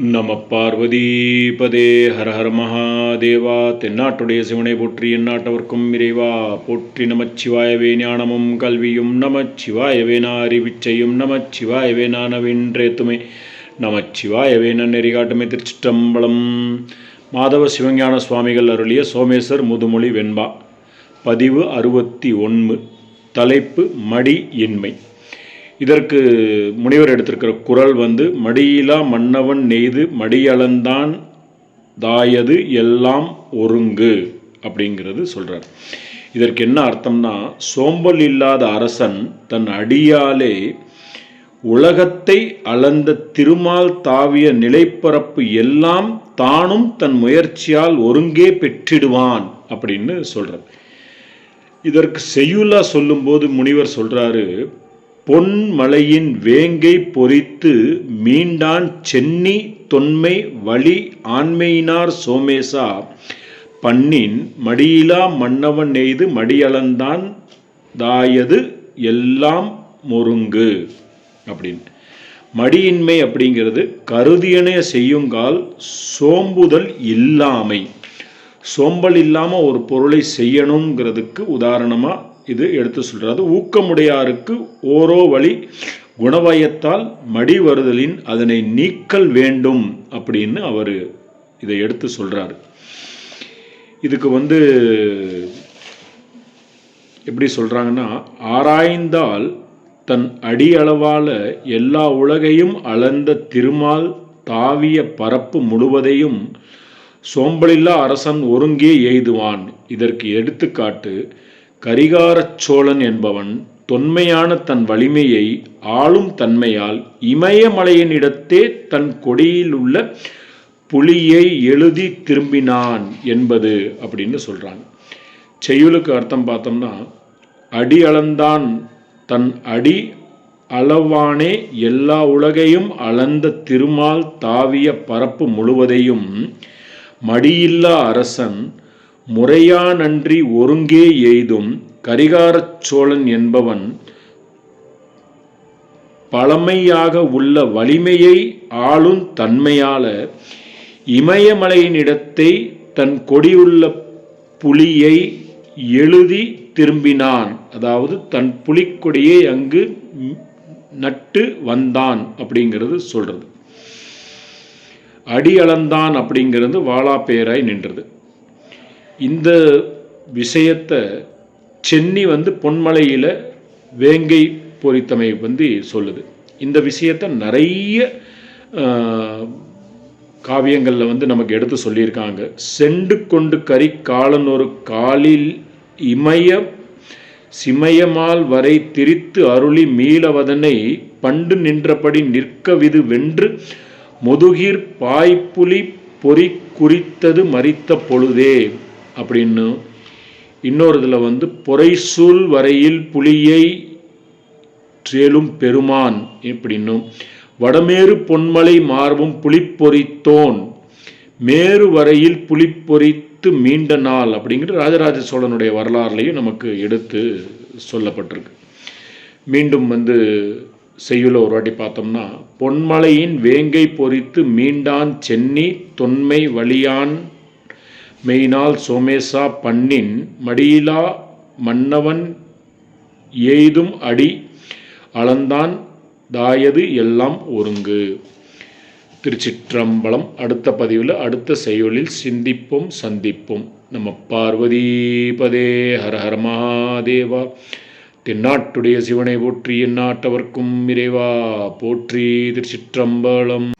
நம பார்வதீபதே ஹர ஹர மகாதேவா தென்னாட்டுடைய சிவனை போற்றி எந்நாட்டவர்க்கும் இறைவா போற்றி நமச்சிவாயவே ஞானமும் கல்வியும் நமச்சிவாயவே அறிவிச்சையும் நமச்சிவாயவே நான் நமச்சிவாயவே நெறிகாட்டுமே திருச்சிற்றம்பலம். மாதவ சிவஞான சுவாமிகள் அருளிய சோமேஸ்வர் முதுமொழி வெண்பா. பதிவு அறுபத்தி ஒன்று. தலைப்பு மடி இன்மை இதற்கு முனிவர் எடுத்திருக்கிற குரல் வந்து மடியிலா மன்னவன் நெய்து மடியளந்தான் தாயது எல்லாம் ஒருங்கு அப்படிங்கிறது சொல்கிறார் இதற்கு என்ன அர்த்தம்னா சோம்பல் இல்லாத அரசன் தன் அடியாலே உலகத்தை அளந்த திருமால் தாவிய நிலைப்பரப்பு எல்லாம் தானும் தன் முயற்சியால் ஒருங்கே பெற்றிடுவான் அப்படின்னு சொல்கிறார் இதற்கு செய்யுலா சொல்லும்போது முனிவர் சொல்கிறாரு பொன்மலையின் வேங்கை பொறித்து மீண்டான் சென்னி தொன்மை வழி ஆண்மையினார் சோமேசா. பண்ணின் மடியிலா மன்னவன் நெய்து மடியளந்தான் தாயது எல்லாம் மொருங்கு அப்படின்னு மடியின்மை அப்படிங்கிறது கருதியனே செய்யுங்கால் சோம்புதல் இல்லாமை. சோம்பல் இல்லாமல் ஒரு பொருளை செய்யணுங்கிறதுக்கு உதாரணமாக இது எடுத்து சொல்கிறது ஊக்கமுடையாருக்கு ஓரோ வழி குணவயத்தால் மடி வருதலின் அதனை நீக்கல் வேண்டும் அப்படின்னு அவர் இதை எடுத்து சொல்கிறார் இதுக்கு வந்து எப்படி சொல்கிறாங்கன்னா ஆராய்ந்தால் தன் அடியளவால் எல்லா உலகையும் அளந்த திருமால் தாவிய பரப்பு முழுவதையும் சோம்பலில்லா அரசன் ஒருங்கே எய்துவான். இதற்கு எடுத்துக்காட்டு கரிகாரச் சோழன் என்பவன் தொன்மையான தன் வலிமையை ஆளும் தன்மையால் இமயமலையினிடத்தே தன் கொடியில் உள்ள புலியை எழுதி திரும்பினான் என்பது அப்படின்னு சொல்கிறாங்க செய்யுளுக்கு அர்த்தம் பார்த்தோம்னா அடி அளந்தான் தன் அடி அளவானே எல்லா உலகையும் அளந்த திருமால் தாவிய பரப்பு முழுவதையும் மடியில்லா அரசன் முறையானன்றி ஒருங்கே எய்தும் கரிகாரச் சோழன் என்பவன் பழமையாக உள்ள வலிமையை ஆளும் தன்மையால இமயமலையினிடத்தை தன் கொடியுள்ள புலியை எழுதி திரும்பினான். அதாவது தன் புலிக்கொடியை அங்கு நட்டு வந்தான் அப்படிங்கிறது சொல்றது. அடி அளந்தான் அப்படிங்கிறது வாழாப்பேராய் நின்றது. இந்த விஷயத்தை சென்னி வந்து பொன்மலையில் வேங்கை பொறித்தமை வந்து சொல்லுது. இந்த விஷயத்தை நிறைய காவியங்களில் வந்து நமக்கு எடுத்து சொல்லியிருக்காங்க. செண்டு கொண்டு கறி காலன் ஒரு காலில் இமய சிமயமால் வரை திரித்து அருளி மீளவதனை பண்டு நின்றபடி நிற்கவிது வென்று முதுகிர் பாய்ப்புலி பொறி குறித்தது மறித்த பொழுதே. அப்படின்னு இன்னொரு இதில் வந்து பொறைசூல் வரையில் புலியை சேலும் பெருமான் இப்படின்னும் வடமேறு பொன்மலை மார்பும் புலிப்பொறித்தோன் மேறு வரையில் புலிப்பொறித்து மீண்ட நாள் அப்படிங்கிற ராஜராஜ சோழனுடைய வரலாறுலையும் நமக்கு எடுத்து சொல்லப்பட்டிருக்கு. மீண்டும் வந்து செய்யுள்ள ஒரு வாட்டி பார்த்தோம்னா பொன்மலையின் வேங்கை பொறித்து மீண்டான் சென்னி தொன்மை வழியான் மெய்னால் சோமேசா பண்ணின் மடியிலா மன்னவன் எய்தும் அடி அளந்தான் தாயது எல்லாம் ஒருங்கு. திருச்சிற்றம்பலம் அடுத்த பதிவில் அடுத்த செயலில் சிந்திப்போம் சந்திப்போம். நம்ம பார்வதி பதே ஹர மகாதேவா. தென்னாட்டுடைய சிவனை போற்றி எந்நாட்டவர்க்கும் இறைவா. போற்றி திருச்சிற்றம்பலம்.